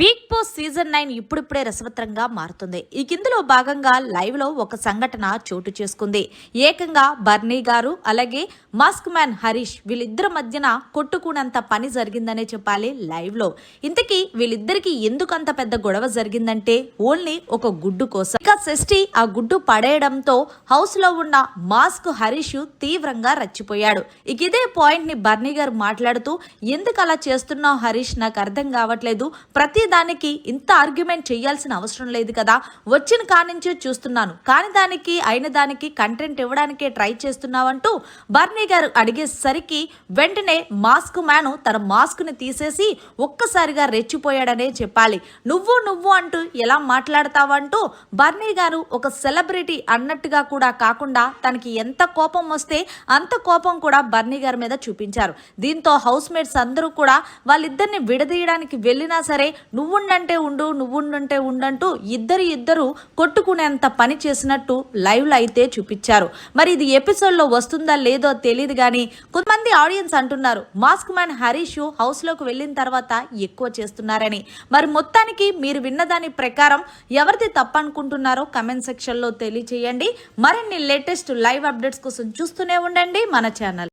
Big boss season nine ఇప్పుడిప్పుడే రసవత్రంగా మారుతుంది. ఈ కిందలో భాగంగా లైవ్లో ఒక సంఘటన చోటు చేసుకుంది. ఏకంగా బర్నీ గారు అలాగే మాస్క్ మ్యాన్ హరీష్ వీళ్ళిద్దరి మధ్యన కొట్టుకునంత పని జరిగిందనే చెప్పాలి లైవ్లో. ఇంతకీ వీళ్ళిద్దరికి ఎందుకు అంత పెద్ద గొడవ జరిగిందంటే ఓన్లీ ఒక గుడ్డు కోసం. ఇక షష్ఠి ఆ గుడ్డు పడేయడంతో హౌస్లో ఉన్న మాస్క్ హరీష్ తీవ్రంగా రచ్చిపోయాడు. ఇక ఇదే పాయింట్ని బర్నీ గారు మాట్లాడుతూ ఎందుకు అలా చేస్తున్నావు హరీష్? నాకు అర్థం కావట్లేదు. ప్రతి దానికి ఇంత ఆర్గ్యుమెంట్ చేయాల్సిన అవసరం లేదు కదా. వచ్చిన కానించే చూస్తున్నాను. కాని దానికి అయిన దానికి కంటెంట్ ఇవ్వడానికే ట్రై చేస్తున్నావంటూ బర్నీ గారు అడిగేసరికి వెంటనే మాస్క్ మ్యాన్ తన మాస్క్ని తీసేసి ఒక్కసారిగా రెచ్చిపోయాడనే చెప్పాలి. నువ్వు నువ్వు అంటూ ఎలా మాట్లాడతావంటూ బర్నీ గారు ఒక సెలబ్రిటీ అన్నట్టుగా కూడా కాకుండా తనకి ఎంత కోపం వస్తే అంత కోపం కూడా బర్నీ గారి మీద చూపించారు. దీంతో హౌస్ మేట్స్ అందరూ కూడా వాళ్ళిద్దరిని విడదీయడానికి వెళ్ళినా సరే నువ్వుండంటే ఉండు నువ్వుండంటే ఉండంటూ ఇద్దరు ఇద్దరు కొట్టుకునేంత పని చేసినట్టు లైవ్లో అయితే చూపించారు. మరి ఇది ఎపిసోడ్లో వస్తుందా లేదో తెలియదు కానీ కొంతమంది ఆడియన్స్ అంటున్నారు మాస్క్ మ్యాన్ హరీష్ హౌస్లోకి వెళ్ళిన తర్వాత ఎక్కువ చేస్తున్నారని. మరి మొత్తానికి మీరు విన్నదాని ప్రకారం ఎవరిది తప్పనుకుంటున్నారో కమెంట్ సెక్షన్లో తెలియచేయండి. మరిన్ని లేటెస్ట్ లైవ్ అప్డేట్స్ కోసం చూస్తూనే ఉండండి మన ఛానల్.